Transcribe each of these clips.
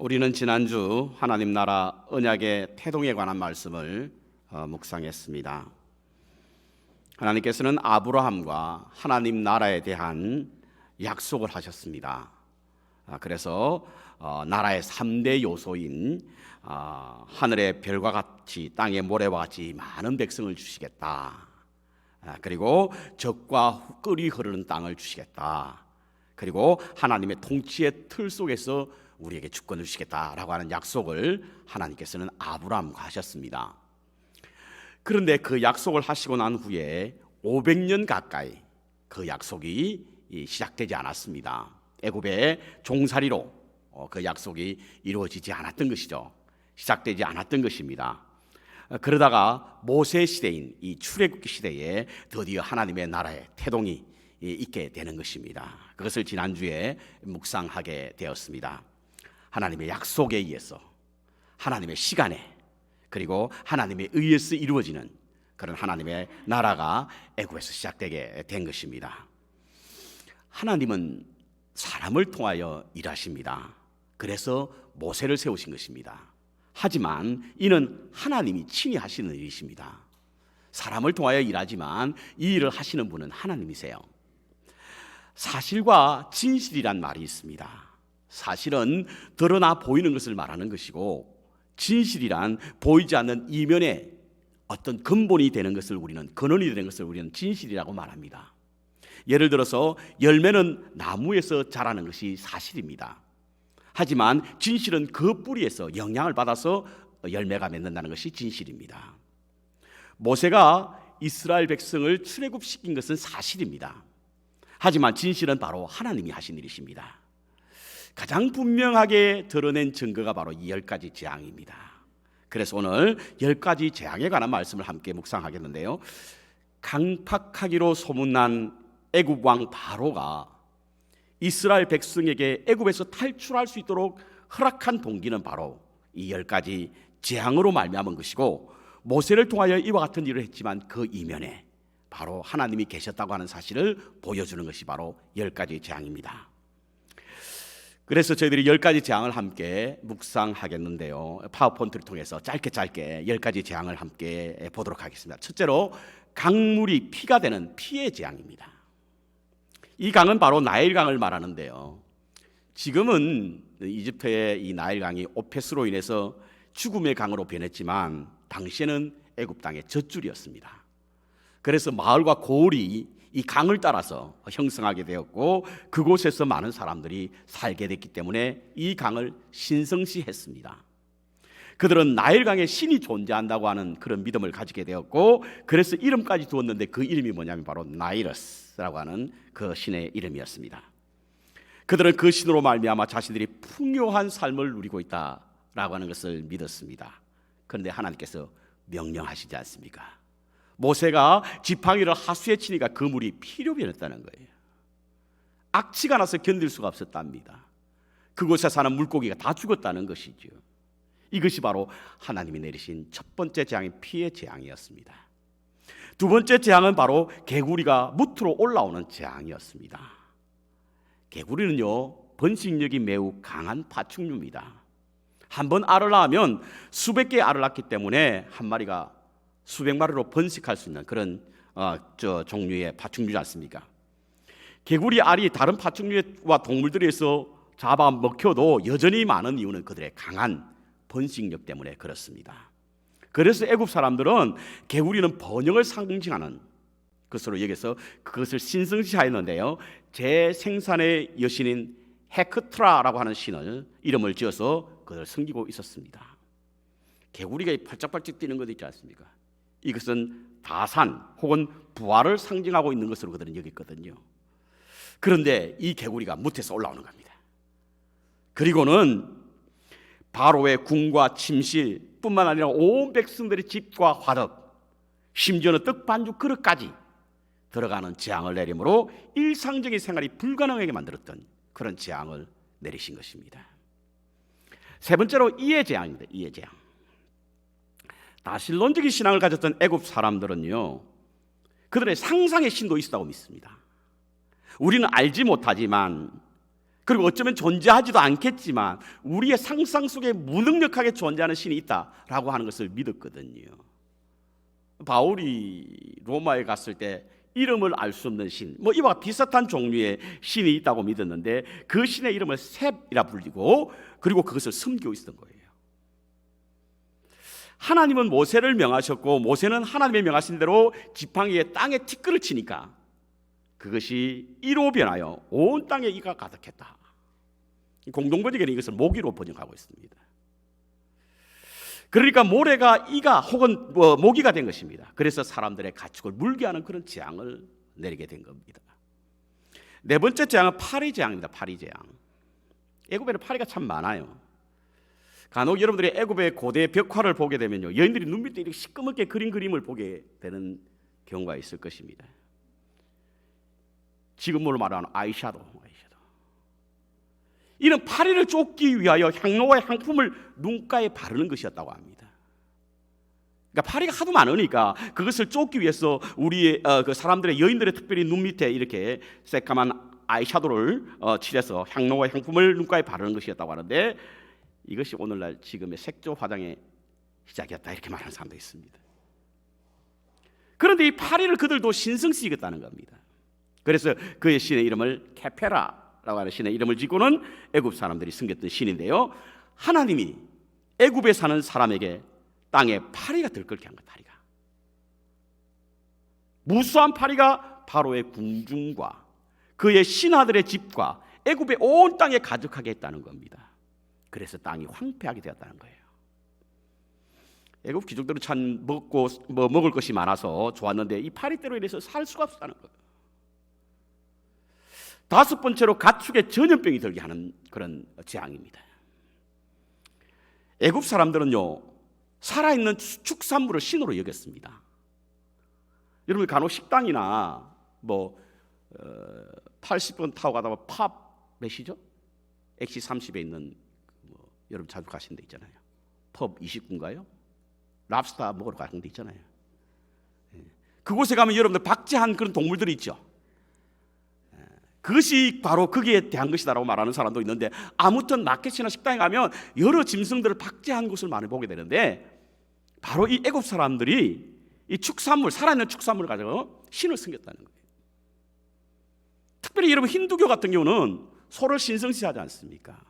우리는 지난주 하나님 나라 언약의 태동에 관한 말씀을 어, 묵상했습니다. 하나님께서는 아브라함과 하나님 나라에 대한 약속을 하셨습니다. 아, 그래서 어, 나라의 3대 요소인 아, 하늘의 별과 같이 땅의 모래와 같이 많은 백성을 주시겠다. 아, 그리고 적과 끓이 흐르는 땅을 주시겠다. 그리고 하나님의 통치의 틀 속에서 우리에게 주권을 주시겠다라고 하는 약속을 하나님께서는 아브라함과 하셨습니다. 그런데 그 약속을 하시고 난 후에 500년 가까이 그 약속이 시작되지 않았습니다. 애굽의 종살이로 어, 그 약속이 이루어지지 않았던 것이죠. 시작되지 않았던 것입니다. 어, 그러다가 모세 시대인 이 출애굽 시대에 드디어 하나님의 나라의 태동이 있게 되는 것입니다. 그것을 지난주에 묵상하게 되었습니다. 하나님의 약속에 의해서 하나님의 시간에 그리고 하나님의 의해서 이루어지는 그런 하나님의 나라가 애굽에서 시작되게 된 것입니다. 하나님은 사람을 통하여 일하십니다. 그래서 모세를 세우신 것입니다. 하지만 이는 하나님이 친히 하시는 일이십니다. 사람을 통하여 일하지만 이 일을 하시는 분은 하나님이세요. 사실과 진실이란 말이 있습니다. 사실은 드러나 보이는 것을 말하는 것이고 진실이란 보이지 않는 이면에 어떤 근본이 되는 것을 우리는 근원이 되는 것을 우리는 진실이라고 말합니다. 예를 들어서 열매는 나무에서 자라는 것이 사실입니다. 하지만 진실은 그 뿌리에서 영향을 받아서 열매가 맺는다는 것이 진실입니다. 모세가 이스라엘 백성을 출애굽시킨 것은 사실입니다. 하지만 진실은 바로 하나님이 하신 일이십니다. 가장 분명하게 드러낸 증거가 바로 이 열 가지 재앙입니다. 그래서 오늘 열 가지 재앙에 관한 말씀을 함께 묵상하겠는데요. 강팍하기로 소문난 애굽 왕 바로가 이스라엘 백성에게 애굽에서 탈출할 수 있도록 허락한 동기는 바로 이 열 가지 재앙으로 말미암은 것이고 모세를 통하여 이와 같은 일을 했지만 그 이면에 바로 하나님이 계셨다고 하는 사실을 보여주는 것이 바로 열 가지 재앙입니다. 그래서 저희들이 열 가지 재앙을 함께 묵상하겠는데요. 파워폰트를 통해서 짧게 짧게 열 가지 재앙을 함께 보도록 하겠습니다. 첫째로 강물이 피가 되는 피의 재앙입니다. 이 강은 바로 나일강을 말하는데요. 지금은 이집트의 이 나일강이 오페스로 인해서 죽음의 강으로 변했지만 당시에는 애굽 땅의 젖줄이었습니다. 그래서 마을과 고을이 이 강을 따라서 형성하게 되었고 그곳에서 많은 사람들이 살게 됐기 때문에 이 강을 신성시했습니다. 그들은 나일강에 신이 존재한다고 하는 그런 믿음을 가지게 되었고 그래서 이름까지 두었는데 그 이름이 뭐냐면 바로 나이러스라고 하는 그 신의 이름이었습니다. 그들은 그 신으로 말미암아 자신들이 풍요한 삶을 누리고 있다라고 하는 것을 믿었습니다. 그런데 하나님께서 명령하시지 않습니까? 모세가 지팡이를 하수에 치니까 그 물이 피로 변했다는 거예요. 악취가 나서 견딜 수가 없었답니다. 그곳에 사는 물고기가 다 죽었다는 것이죠. 이것이 바로 하나님이 내리신 첫 번째 재앙인 피의 재앙이었습니다. 두 번째 재앙은 바로 개구리가 무트로 올라오는 재앙이었습니다. 개구리는요 번식력이 매우 강한 파충류입니다. 한 번 알을 낳으면 수백 개의 알을 낳기 때문에 한 마리가 수백 마리로 번식할 수 있는 그런 어, 저 종류의 파충류지 않습니까? 개구리 알이 다른 파충류와 동물들에서 잡아 먹혀도 여전히 많은 이유는 그들의 강한 번식력 때문에 그렇습니다. 그래서 애굽 사람들은 개구리는 번영을 상징하는 것으로 여기서 그것을 신성시하였는데요. 제 생산의 여신인 헤크트라라고 하는 신을 이름을 지어서 그를 섬기고 있었습니다. 개구리가 팔짝팔짝 뛰는 것 있지 않습니까? 이것은 다산 혹은 부활을 상징하고 있는 것으로 그들은 여겼거든요. 그런데 이 개구리가 무태서 올라오는 겁니다. 그리고는 바로의 궁과 침실뿐만 아니라 온 백성들의 집과 화덕, 심지어는 떡 반죽 그릇까지 들어가는 재앙을 내림으로 일상적인 생활이 불가능하게 만들었던 그런 재앙을 내리신 것입니다. 세 번째로 이해 재앙입니다. 이해 재앙. 다신론적인 신앙을 가졌던 애굽 사람들은요. 그들의 상상의 신도 있다고 믿습니다. 우리는 알지 못하지만 그리고 어쩌면 존재하지도 않겠지만 우리의 상상 속에 무능력하게 존재하는 신이 있다라고 하는 것을 믿었거든요. 바울이 로마에 갔을 때 이름을 알 수 없는 신, 뭐 이와 비슷한 종류의 신이 있다고 믿었는데 그 신의 이름을 셉이라 불리고 그리고 그것을 섬기고 있었던 거예요. 하나님은 모세를 명하셨고 모세는 하나님의 명하신 대로 지팡이에 땅에 티끌을 치니까 그것이 이로 변하여 온 땅에 이가 가득했다. 공동 번역에는 이것을 모기로 번역하고 있습니다. 그러니까 모래가 이가 혹은 뭐 모기가 된 것입니다. 그래서 사람들의 가축을 물게 하는 그런 재앙을 내리게 된 겁니다. 네 번째 재앙은 파리 재앙입니다. 파리 재앙. 애굽에는 파리가 참 많아요. 간혹 여러분들이 애굽의 고대 벽화를 보게 되면요, 여인들이 눈 밑에 이렇게 시꺼멓게 그린 그림을 보게 되는 경우가 있을 것입니다. 지금으로 말하는 아이샤도, 아이샤도. 이는 파리를 쫓기 위하여 향로와 향품을 눈가에 바르는 것이었다고 합니다. 그러니까 파리가 하도 많으니까 그것을 쫓기 위해서 우리 어, 그 사람들의 여인들의 특별히 눈 밑에 이렇게 새까만 아이샤도를 어, 칠해서 향로와 향품을 눈가에 바르는 것이었다고 하는데 이것이 오늘날 지금의 색조 화장의 시작이었다 이렇게 말하는 사람도 있습니다. 그런데 이 파리를 그들도 신성시 여겼다는 겁니다. 그래서 그의 신의 이름을 케페라라고 하는 신의 이름을 짓고는 애굽 사람들이 섬겼던 신인데요. 하나님이 애굽에 사는 사람에게 땅에 파리가 들끓게 한 것, 파리가. 무수한 파리가 바로의 궁중과 그의 신하들의 집과 애굽의 온 땅에 가득하게 했다는 겁니다. 그래서 땅이 황폐하게 되었다는 거예요. 애굽 귀족들은 참 먹고 뭐 먹을 것이 많아서 좋았는데 이 파리대로 인해서 살 수가 없다는 거예요. 다섯 번째로 가축에 전염병이 들게 하는 그런 재앙입니다. 애굽 사람들은요 살아있는 축산물을 신으로 여겼습니다. 여러분 간혹 식당이나 뭐 어, 80분 타고 가다가 팝 몇이죠? 엑시 30에 있는 뭐, 여러분 자주 가신 데 있잖아요. 펍 29인가요? 랍스타 먹으러 가는 데 있잖아요. 예. 그곳에 가면 여러분들 박제한 그런 동물들이 있죠. 예. 그것이 바로 거기에 대한 것이다라고 말하는 사람도 있는데 아무튼 마켓이나 식당에 가면 여러 짐승들을 박제한 것을 많이 보게 되는데 바로 이 애굽 사람들이 이 축산물 살아있는 축산물을 가지고 신을 섬겼다는 거예요. 특별히 여러분 힌두교 같은 경우는 소를 신성시하지 않습니까?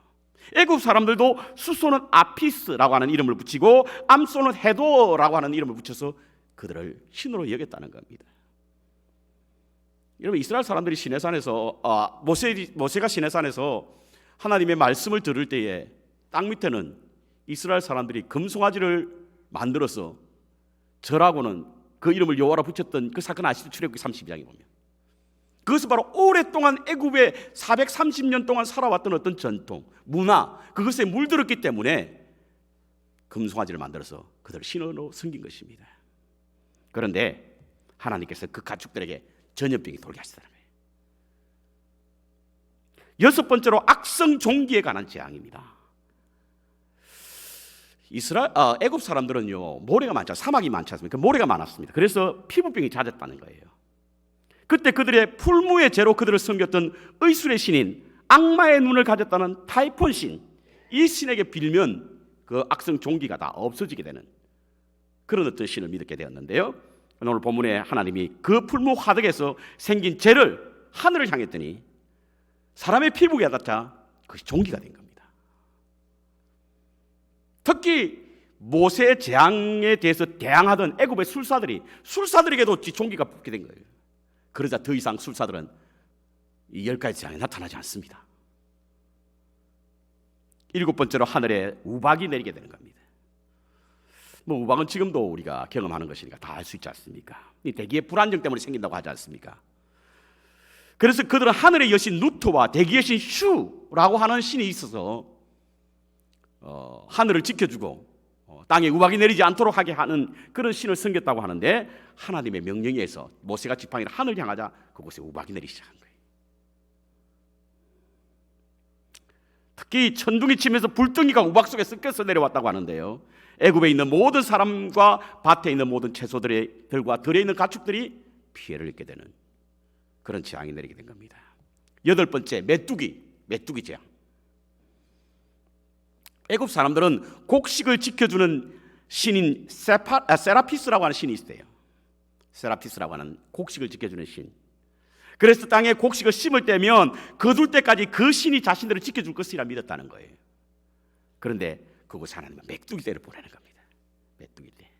애굽 사람들도 수소는 아피스라고 하는 이름을 붙이고 암소는 헤도라고 하는 이름을 붙여서 그들을 신으로 여겼다는 겁니다. 여러분 이스라엘 사람들이 시내산에서 아, 모세 모세가 시내산에서 하나님의 말씀을 들을 때에 땅 밑에는 이스라엘 사람들이 금송아지를 만들어서 절하고는 그 이름을 여호와라 붙였던 그 사건 아시죠? 출애굽기 32장에 보면. 그것은 바로 오랫동안 애굽에 430년 동안 살아왔던 어떤 전통, 문화, 그것에 물들었기 때문에 금송아지를 만들어서 그들을 신으로 섬긴 것입니다. 그런데 하나님께서 그 가축들에게 전염병이 돌게 하시더라고요. 여섯 번째로 악성 종기에 관한 재앙입니다. 이스라엘 어, 애굽 사람들은요 모래가 많죠 사막이 많지 않습니까 모래가 많았습니다 그래서 피부병이 잦았다는 거예요 그때 그들의 풀무의 죄로 그들을 섬겼던 의술의 신인 악마의 눈을 가졌다는 타이폰 신 이 신에게 빌면 그 악성 종기가 다 없어지게 되는 그런 어떤 신을 믿게 되었는데요 오늘 본문에 하나님이 그 풀무 화덕에서 생긴 죄를 하늘을 향했더니 사람의 피부에 닿자 그것이 종기가 된 겁니다 특히 모세의 재앙에 대해서 대항하던 애굽의 술사들이 술사들에게도 종기가 붙게 된 거예요. 그러자 더 이상 술사들은 이 열 가지 재앙이 나타나지 않습니다. 일곱 번째로 하늘에 우박이 내리게 되는 겁니다. 뭐 우박은 지금도 우리가 경험하는 것이니까 다 알 수 있지 않습니까? 이 대기의 불안정 때문에 생긴다고 하지 않습니까? 그래서 그들은 하늘의 여신 누트와 대기의 신 슈라고 하는 신이 있어서 어, 하늘을 지켜주고 어, 땅에 우박이 내리지 않도록 하게 하는 그런 신을 섬겼다고 하는데 하나님의 명령에 의해서 모세가 지팡이를 하늘 향하자 그곳에 우박이 내리기 시작한 거예요. 특히 천둥이 치면서 불덩이가 우박 속에 섞여서 내려왔다고 하는데요. 애굽에 있는 모든 사람과 밭에 있는 모든 채소들과 들에 있는 가축들이 피해를 입게 되는 그런 재앙이 내리게 된 겁니다. 여덟 번째 메뚜기 메뚜기 재앙. 애굽 사람들은 곡식을 지켜주는 신인 세파, 아, 세라피스라고 하는 신이 있어요. 세라피스라고 하는 곡식을 지켜주는 신. 그래서 땅에 곡식을 심을 때면 거둘 때까지 그 신이 자신들을 지켜줄 것이라 믿었다는 거예요. 그런데 그곳 하나님은 메뚜기 떼를 보내는 겁니다. 메뚜기 떼.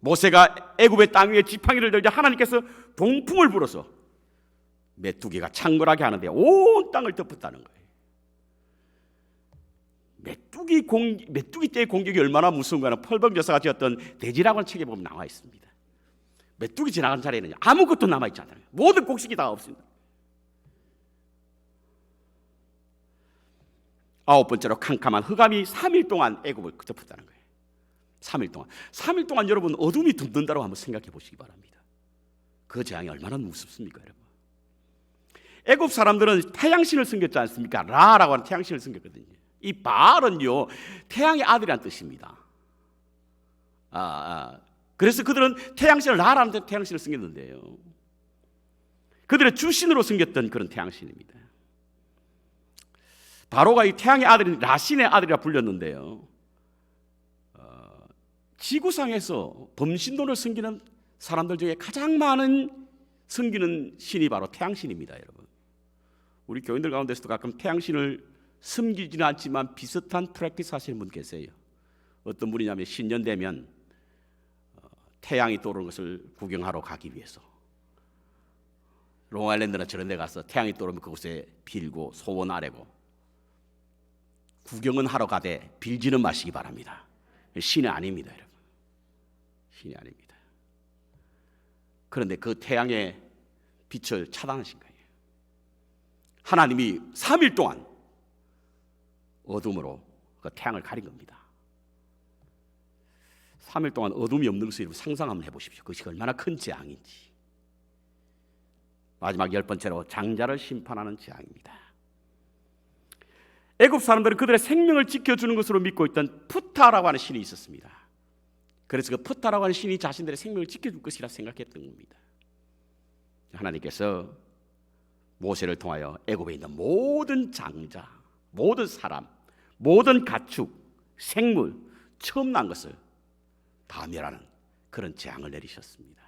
모세가 애굽의 땅 위에 지팡이를 들자 하나님께서 동풍을 불어서 메뚜기가 창궐하게 하는데 온 땅을 덮었다는 거예요. 메뚜기 공 메뚜기 떼의 공격이 얼마나 무서운가는 펄벅 여사가 지었던 돼지라고 하는 책에 보면 나와 있습니다. 메뚜기 지나간 자리에는 아무것도 남아 있지 않아요. 모든 곡식이 다 없습니다. 아홉 번째로 캄캄한 흑암이 3일 동안 애굽을 덮었다는 거예요. 3일 동안. 3일 동안 여러분 어둠이 듭는다고 한번 생각해 보시기 바랍니다. 그 재앙이 얼마나 무섭습니까, 여러분? 애굽 사람들은 태양신을 섬겼지 않습니까? 라라고 하는 태양신을 섬겼거든요. 이 바알은요 태양의 아들이란 뜻입니다. 아, 아, 그래서 그들은 태양신을 라라는 태양신을 섬겼는데요. 그들의 주신으로 섬겼던 그런 태양신입니다. 바로가 이 태양의 아들인 라신의 아들이라 불렸는데요. 어, 지구상에서 범신론을 섬기는 사람들 중에 가장 많은 섬기는 신이 바로 태양신입니다, 여러분. 우리 교인들 가운데서도 가끔 태양신을 숨기지는 않지만 비슷한 프랙티스 하시는 분 계세요. 어떤 분이냐면 신년 되면 어, 태양이 떠오르는 것을 구경하러 가기 위해서 롱아일랜드나 저런 데 가서 태양이 떠오르면 그곳에 빌고 소원 아래고 구경은 하러 가되 빌지는 마시기 바랍니다. 신이 아닙니다, 여러분. 신이 아닙니다. 그런데 그 태양의 빛을 차단하신 거예요. 하나님이 3일 동안 어둠으로 그 태양을 가린 겁니다. 3일 동안 어둠이 없는 것을 상상 한번 해보십시오. 그것이 얼마나 큰 재앙인지. 마지막 열 번째로 장자를 심판하는 재앙입니다. 애굽 사람들은 그들의 생명을 지켜주는 것으로 믿고 있던 푸타라고 하는 신이 있었습니다. 그래서 그 푸타라고 하는 신이 자신들의 생명을 지켜줄 것이라 생각했던 겁니다. 하나님께서 모세를 통하여 애굽에 있는 모든 장자, 모든 사람, 모든 가축, 생물, 처음 난 것을 다 멸하는 그런 재앙을 내리셨습니다.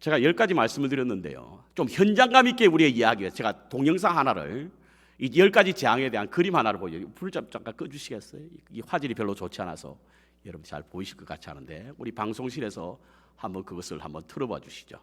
제가 열 가지 말씀을 드렸는데요. 좀 현장감 있게 우리의 이야기에 제가 동영상 하나를 이 열 가지 재앙에 대한 그림 하나를 보여. 불 잠깐 꺼주시겠어요? 이 화질이 별로 좋지 않아서 여러분 잘 보이실 것 같지 않은데 우리 방송실에서 한번 그것을 한번 틀어봐 주시죠.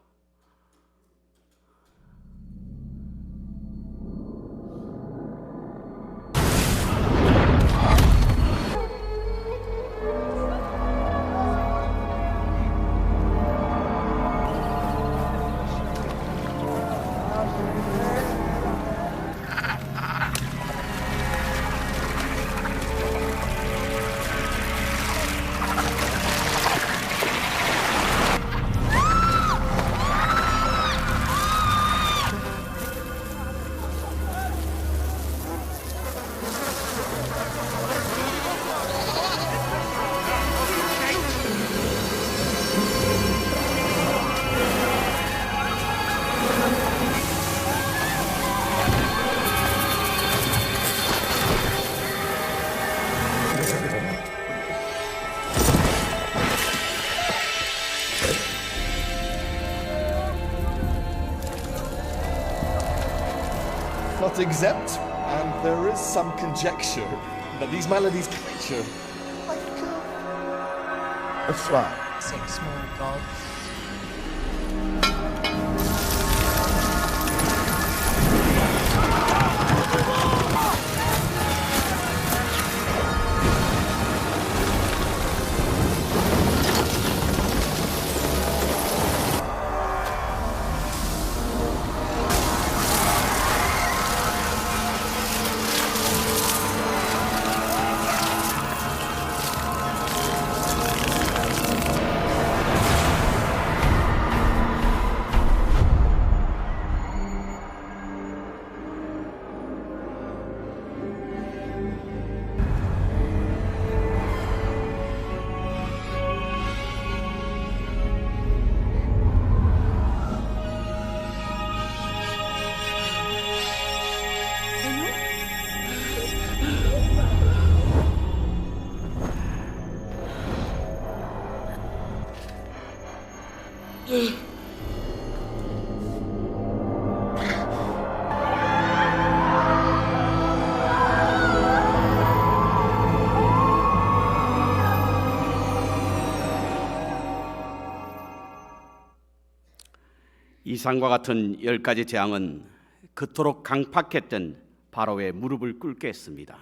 Exempt, and there is some conjecture that these melodies capture like uh, a fly. Six small gods. 이상과 같은 열 가지 재앙은 그토록 강팍했던 바로의 무릎을 꿇게 했습니다.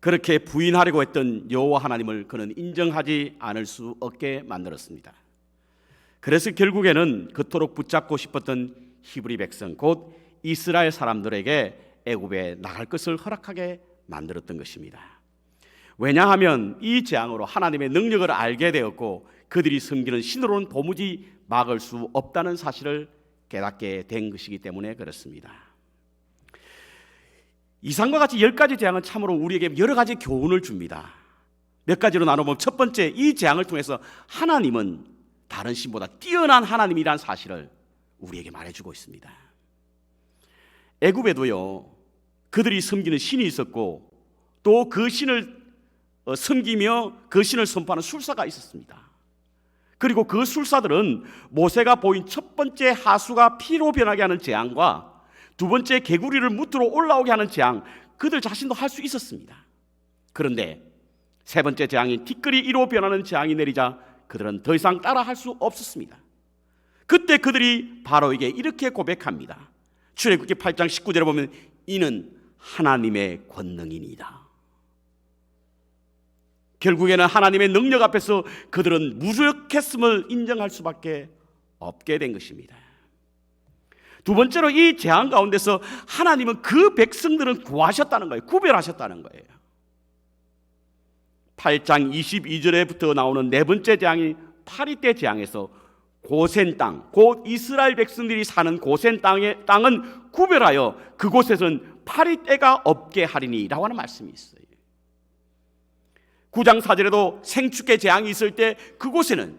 그렇게 부인하려고 했던 여호와 하나님을 그는 인정하지 않을 수 없게 만들었습니다. 그래서 결국에는 그토록 붙잡고 싶었던 히브리 백성 곧 이스라엘 사람들에게 애굽에 나갈 것을 허락하게 만들었던 것입니다. 왜냐하면 이 재앙으로 하나님의 능력을 알게 되었고 그들이 섬기는 신으로는 도무지 막을 수 없다는 사실을 깨닫게 된 것이기 때문에 그렇습니다. 이상과 같이 열 가지 재앙은 참으로 우리에게 여러 가지 교훈을 줍니다. 몇 가지로 나눠보면 첫 번째 이 재앙을 통해서 하나님은 다른 신보다 뛰어난 하나님이란 사실을 우리에게 말해주고 있습니다. 애굽에도요 그들이 섬기는 신이 있었고 또 그 신을 어, 섬기며 그 신을 선포하는 술사가 있었습니다. 그리고 그 술사들은 모세가 보인 첫 번째 하수가 피로 변하게 하는 재앙과 두 번째 개구리를 무트로 올라오게 하는 재앙 그들 자신도 할 수 있었습니다. 그런데 세 번째 재앙인 티끌이 이로 변하는 재앙이 내리자 그들은 더 이상 따라 할 수 없었습니다. 그때 그들이 바로에게 이렇게 고백합니다. 출애굽기 8장 19절에 보면 이는 하나님의 권능이니이다. 결국에는 하나님의 능력 앞에서 그들은 무력했음을 인정할 수밖에 없게 된 것입니다. 두 번째로 이 재앙 가운데서 하나님은 그 백성들은 구하셨다는 거예요. 구별하셨다는 거예요. 8장 22절에부터 나오는 네 번째 재앙이 파리 때 재앙에서 고센 땅, 곧 이스라엘 백성들이 사는 고센 땅의 땅은 구별하여 그곳에선 파리 때가 없게 하리니라고 하는 말씀이 있어요. 9장 4절에도 생축계 재앙이 있을 때 그곳에는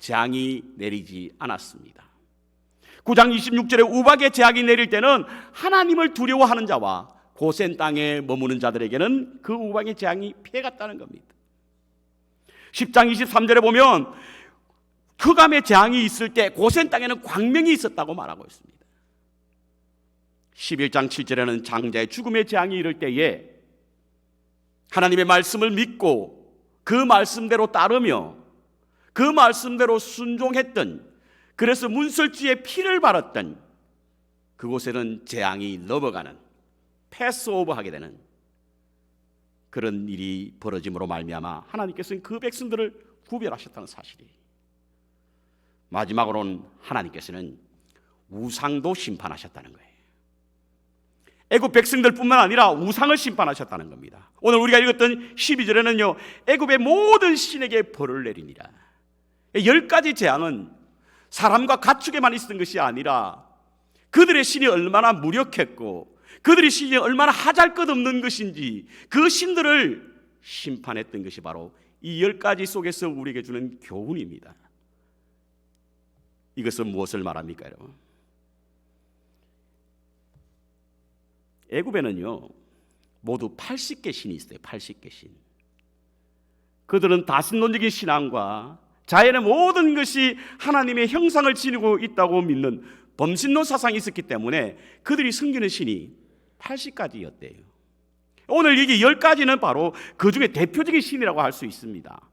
재앙이 내리지 않았습니다. 9장 26절에 우박의 재앙이 내릴 때는 하나님을 두려워하는 자와 고센 땅에 머무는 자들에게는 그 우박의 재앙이 피해갔다는 겁니다. 10장 23절에 보면 흑암의 재앙이 있을 때 고센 땅에는 광명이 있었다고 말하고 있습니다. 11장 7절에는 장자의 죽음의 재앙이 이를 때에 하나님의 말씀을 믿고 그 말씀대로 따르며 그 말씀대로 순종했던 그래서 문설주에 피를 발았던 그곳에는 재앙이 넘어가는 패스오버하게 되는 그런 일이 벌어짐으로 말미암아 하나님께서는 그 백성들을 구별하셨다는 사실이 마지막으로는 하나님께서는 우상도 심판하셨다는 거예요. 애굽 백성들뿐만 아니라 우상을 심판하셨다는 겁니다. 오늘 우리가 읽었던 12절에는요. 애굽의 모든 신에게 벌을 내리니라. 열 가지 재앙은 사람과 가축에만 있었던 것이 아니라 그들의 신이 얼마나 무력했고 그들의 신이 얼마나 하잘것없는 것인지 그 신들을 심판했던 것이 바로 이 열 가지 속에서 우리에게 주는 교훈입니다. 이것은 무엇을 말합니까, 여러분? 애굽에는요 모두 80개 신이 있어요. 80개 신. 그들은 다신론적인 신앙과 자연의 모든 것이 하나님의 형상을 지니고 있다고 믿는 범신론 사상이 있었기 때문에 그들이 섬기는 신이 80가지였대요. 오늘 이게 10가지는 바로 그 중에 대표적인 신이라고 할 수 있습니다.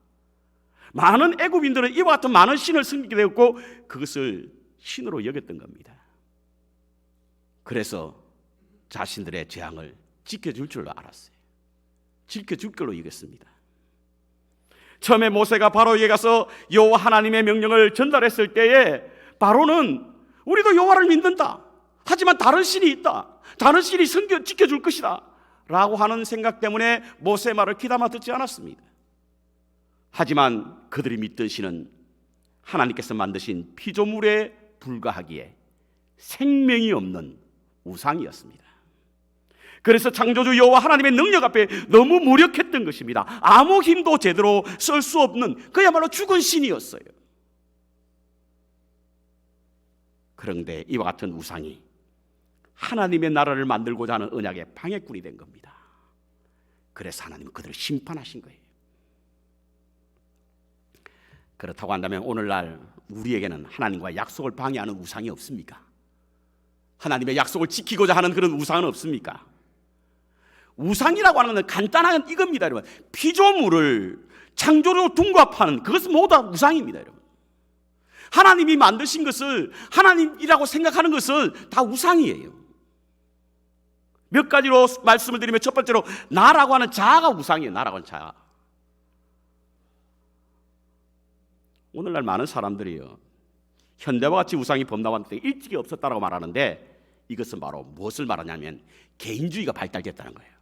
많은 애굽인들은 이와 같은 많은 신을 섬기게 되었고 그것을 신으로 여겼던 겁니다. 그래서 자신들의 재앙을 지켜줄 줄 알았어요. 지켜줄 걸로 여겼습니다. 처음에 모세가 바로에게 가서 여호와 하나님의 명령을 전달했을 때에 바로는 우리도 여호와를 믿는다. 하지만 다른 신이 있다. 다른 신이 섬겨 지켜줄 것이다. 라고 하는 생각 때문에 모세 말을 귀담아 듣지 않았습니다. 하지만 그들이 믿던 신은 하나님께서 만드신 피조물에 불과하기에 생명이 없는 우상이었습니다. 그래서 창조주 여호와 하나님의 능력 앞에 너무 무력했던 것입니다. 아무 힘도 제대로 쓸 수 없는 그야말로 죽은 신이었어요. 그런데 이와 같은 우상이 하나님의 나라를 만들고자 하는 언약의 방해꾼이 된 겁니다. 그래서 하나님은 그들을 심판하신 거예요. 그렇다고 한다면 오늘날 우리에게는 하나님과 약속을 방해하는 우상이 없습니까? 하나님의 약속을 지키고자 하는 그런 우상은 없습니까? 우상이라고 하는 것은 간단한 이겁니다, 여러분. 피조물을 창조로 둔갑하는 그것은 모두 다 우상입니다, 여러분. 하나님이 만드신 것을 하나님이라고 생각하는 것은 다 우상이에요. 몇 가지로 말씀을 드리면 첫 번째로 나라고 하는 자아가 우상이에요. 나라고 하는 자아. 오늘날 많은 사람들이요. 현대와 같이 우상이 범람한테 일찍이 없었다라고 말하는데 이것은 바로 무엇을 말하냐면 개인주의가 발달됐다는 거예요.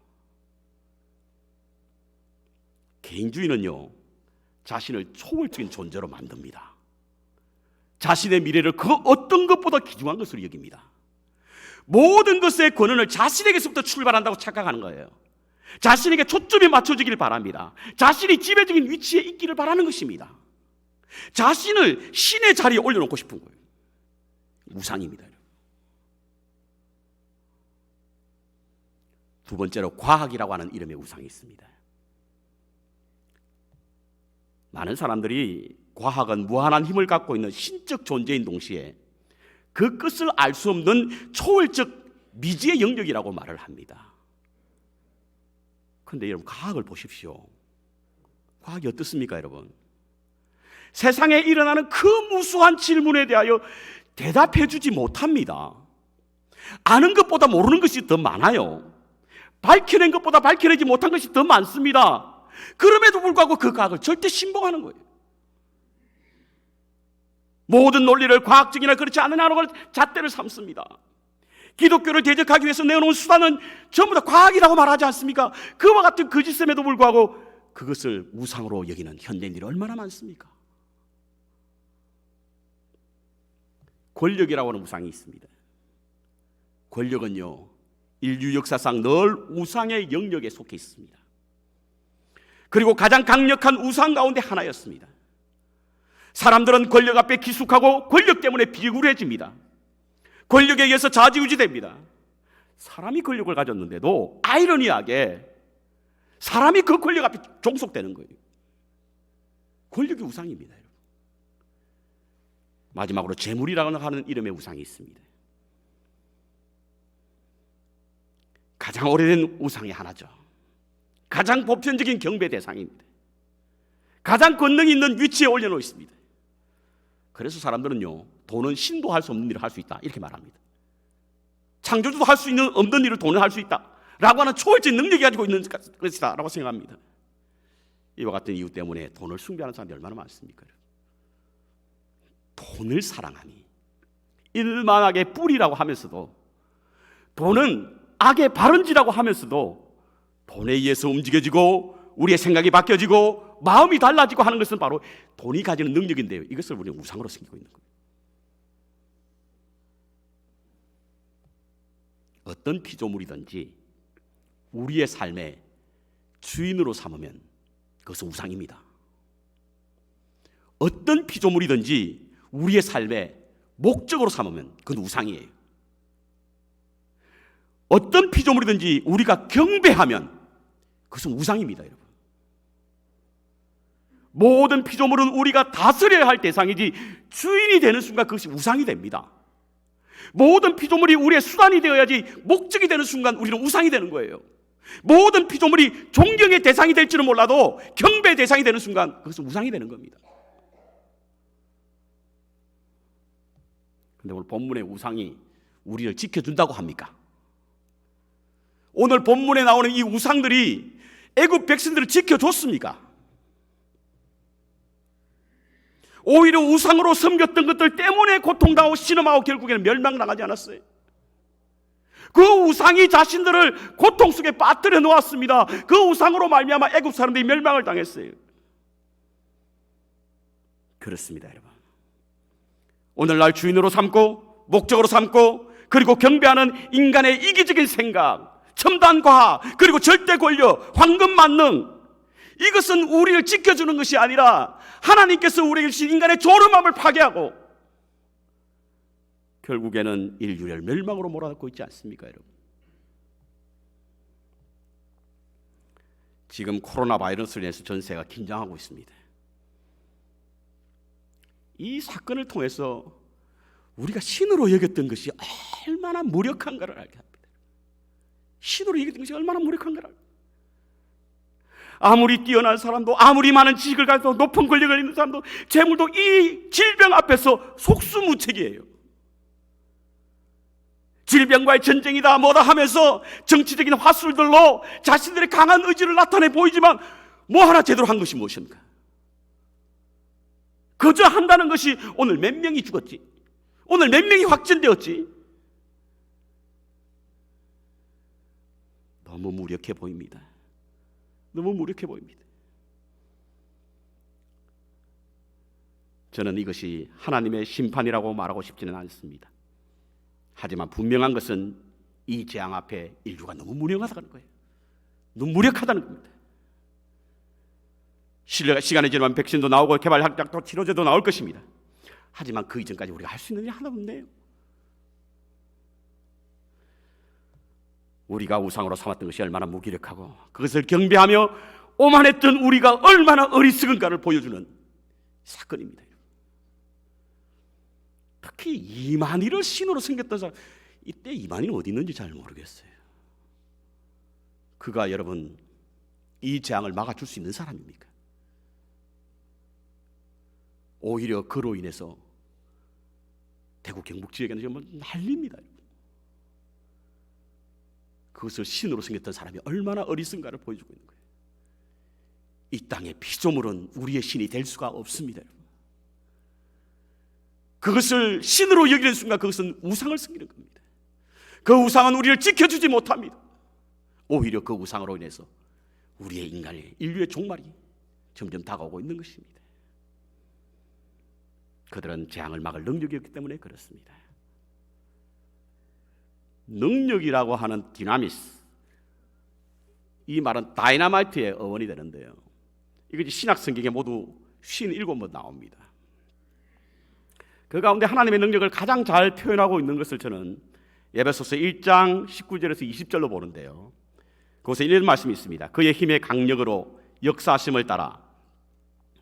개인주의는요. 자신을 초월적인 존재로 만듭니다. 자신의 미래를 그 어떤 것보다 귀중한 것으로 여깁니다. 모든 것의 권한을 자신에게서부터 출발한다고 착각하는 거예요. 자신에게 초점이 맞춰지기를 바랍니다. 자신이 지배적인 위치에 있기를 바라는 것입니다. 자신을 신의 자리에 올려놓고 싶은 거예요. 우상입니다. 두 번째로 과학이라고 하는 이름의 우상이 있습니다. 많은 사람들이 과학은 무한한 힘을 갖고 있는 신적 존재인 동시에 그 끝을 알 수 없는 초월적 미지의 영역이라고 말을 합니다. 그런데 여러분 과학을 보십시오. 과학이 어떻습니까, 여러분? 세상에 일어나는 그 무수한 질문에 대하여 대답해 주지 못합니다. 아는 것보다 모르는 것이 더 많아요. 밝혀낸 것보다 밝혀내지 못한 것이 더 많습니다. 그럼에도 불구하고 그 과학을 절대 신봉하는 거예요. 모든 논리를 과학적이나 그렇지 않느냐는 걸 잣대를 삼습니다. 기독교를 대적하기 위해서 내놓은 수단은 전부 다 과학이라고 말하지 않습니까? 그와 같은 거짓됨에도 불구하고 그것을 우상으로 여기는 현대인들이 얼마나 많습니까? 권력이라고 하는 우상이 있습니다. 권력은요, 인류 역사상 늘 우상의 영역에 속해 있습니다. 그리고 가장 강력한 우상 가운데 하나였습니다. 사람들은 권력 앞에 기숙하고 권력 때문에 비굴해집니다. 권력에 의해서 좌지우지됩니다. 사람이 권력을 가졌는데도 아이러니하게 사람이 그 권력 앞에 종속되는 거예요. 권력이 우상입니다. 여러분. 마지막으로 재물이라고 하는 이름의 우상이 있습니다. 가장 오래된 우상의 하나죠. 가장 보편적인 경배 대상입니다. 가장 권능 있는 위치에 올려놓고 있습니다. 그래서 사람들은요, 돈은 신도 할 수 없는 일을 할 수 있다. 이렇게 말합니다. 창조주도 할 수 있는 없는 일을 돈은 할수 있다. 라고 하는 초월적 능력이 가지고 있는 것이다. 라고 생각합니다. 이와 같은 이유 때문에 돈을 숭배하는 사람이 얼마나 많습니까? 돈을 사랑하니 일만하게 뿌리라고 하면서도 돈은 악의 발원지라고 하면서도 의해서 움직여지고 우리의 생각이 바뀌어지고 마음이 달라지고 하는 것은 바로 돈이 가지는 능력인데요. 이것을 우리는 우상으로 섬기고 있는 거예요. 어떤 피조물이든지 우리의 삶의 주인으로 삼으면 그것은 우상입니다. 어떤 피조물이든지 우리의 삶의 목적으로 삼으면 그건 우상이에요. 어떤 피조물이든지 우리가 경배하면 그것은 우상입니다, 여러분. 모든 피조물은 우리가 다스려야 할 대상이지 주인이 되는 순간 그것이 우상이 됩니다. 모든 피조물이 우리의 수단이 되어야지 목적이 되는 순간 우리는 우상이 되는 거예요. 모든 피조물이 존경의 대상이 될지는 몰라도 경배의 대상이 되는 순간 그것은 우상이 되는 겁니다. 근데 오늘 본문의 우상이 우리를 지켜준다고 합니까? 오늘 본문에 나오는 이 우상들이 애굽 백성들을 지켜줬습니까? 오히려 우상으로 섬겼던 것들 때문에 고통당하고 신음하고 결국에는 멸망당하지 않았어요. 그 우상이 자신들을 고통 속에 빠뜨려 놓았습니다. 그 우상으로 말미암아 애굽 사람들이 멸망을 당했어요. 그렇습니다, 여러분. 오늘날 주인으로 삼고 목적으로 삼고 그리고 경배하는 인간의 이기적인 생각, 첨단 과학, 그리고 절대 권력, 황금 만능 이것은 우리를 지켜주는 것이 아니라 하나님께서 우리에게 주신 인간의 조름함을 파괴하고 결국에는 인류를 멸망으로 몰아넣고 있지 않습니까, 여러분? 지금 코로나 바이러스로 인해서 전세가 긴장하고 있습니다. 이 사건을 통해서 우리가 신으로 여겼던 것이 얼마나 무력한가를 알게 합니다. 신으로 여겼던 것이 얼마나 무력한가를. 아무리 뛰어난 사람도 아무리 많은 지식을 가지고 높은 권력을 있는 사람도 재물도 이 질병 앞에서 속수무책이에요. 질병과의 전쟁이다 뭐다 하면서 정치적인 화술들로 자신들의 강한 의지를 나타내 보이지만 뭐 하나 제대로 한 것이 무엇입니까? 그저 한다는 것이 오늘 몇 명이 죽었지? 오늘 몇 명이 확진되었지? 너무 무력해 보입니다. 너무 무력해 보입니다. 저는 이것이 하나님의 심판이라고 말하고 싶지는 않습니다. 하지만 분명한 것은 이 재앙 앞에 인류가 너무 무능하다는 거예요. 너무 무력하다는 겁니다. 시간이 지나면 백신도 나오고 개발 학작도 치료제도 나올 것입니다. 하지만 그 이전까지 우리가 할 수 있는 일이 하나도 없네요. 우리가 우상으로 삼았던 것이 얼마나 무기력하고 그것을 경배하며 오만했던 우리가 얼마나 어리석은가를 보여주는 사건입니다. 특히 이만희를 신으로 섬겼던 사람 이때 이만희는 어디 있는지 잘 모르겠어요. 그가 여러분 이 재앙을 막아줄 수 있는 사람입니까? 오히려 그로 인해서 대구 경북 지역에는 정말 난립니다. 그것을 신으로 섬겼던 사람이 얼마나 어리석은가를 보여주고 있는 거예요. 이 땅의 피조물은 우리의 신이 될 수가 없습니다. 그것을 신으로 여기는 순간 그것은 우상을 섬기는 겁니다. 그 우상은 우리를 지켜주지 못합니다. 오히려 그 우상으로 인해서 우리의 인간의 인류의 종말이 점점 다가오고 있는 것입니다. 그들은 재앙을 막을 능력이 없기 때문에 그렇습니다. 능력이라고 하는 디나미스 이 말은 다이나마이트의 어원이 되는데요. 이것이 신약 성경에 모두 57번 나옵니다. 그 가운데 하나님의 능력을 가장 잘 표현하고 있는 것을 저는 예배소서 1장 19절에서 20절로 보는데요. 그곳에 이런 말씀이 있습니다. 그의 힘의 강력으로 역사심을 따라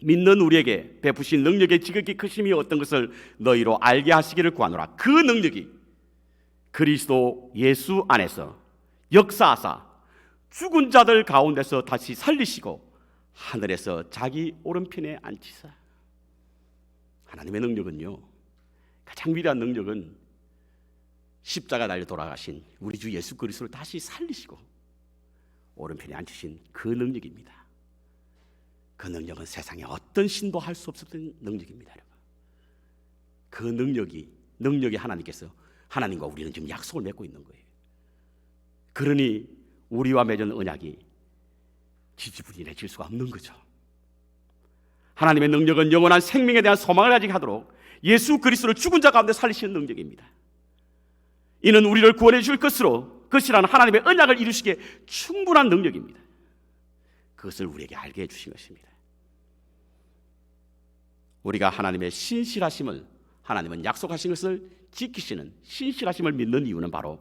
믿는 우리에게 베푸신 능력의 지극히 크심이 어떤 것을 너희로 알게 하시기를 구하노라. 그 능력이 그리스도 예수 안에서 역사하사 죽은 자들 가운데서 다시 살리시고 하늘에서 자기 오른편에 앉히사 하나님의 능력은요 가장 위대한 능력은 십자가 달려 돌아가신 우리 주 예수 그리스도를 다시 살리시고 오른편에 앉히신 그 능력입니다. 그 능력은 세상에 어떤 신도 할 수 없었던 능력입니다, 여러분. 그 능력이 능력이 하나님께서 하나님과 우리는 지금 약속을 맺고 있는 거예요. 그러니 우리와 맺은 언약이 지지부진해질 수가 없는 거죠. 하나님의 능력은 영원한 생명에 대한 소망을 가지게 하도록 예수 그리스도를 죽은 자 가운데 살리시는 능력입니다. 이는 우리를 구원해 줄 것으로 그것이라는 하나님의 언약을 이루시기에 충분한 능력입니다. 그것을 우리에게 알게 해 주신 것입니다. 우리가 하나님의 신실하심을 하나님은 약속하신 것을 지키시는 신실하심을 믿는 이유는 바로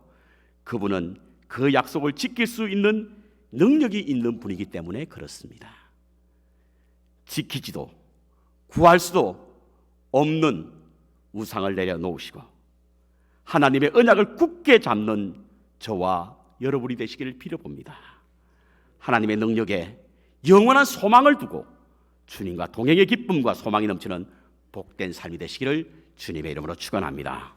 그분은 그 약속을 지킬 수 있는 능력이 있는 분이기 때문에 그렇습니다. 지키지도 구할 수도 없는 우상을 내려놓으시고 하나님의 언약을 굳게 잡는 저와 여러분이 되시기를 빌어봅니다. 하나님의 능력에 영원한 소망을 두고 주님과 동행의 기쁨과 소망이 넘치는 복된 삶이 되시기를 주님의 이름으로 축원합니다.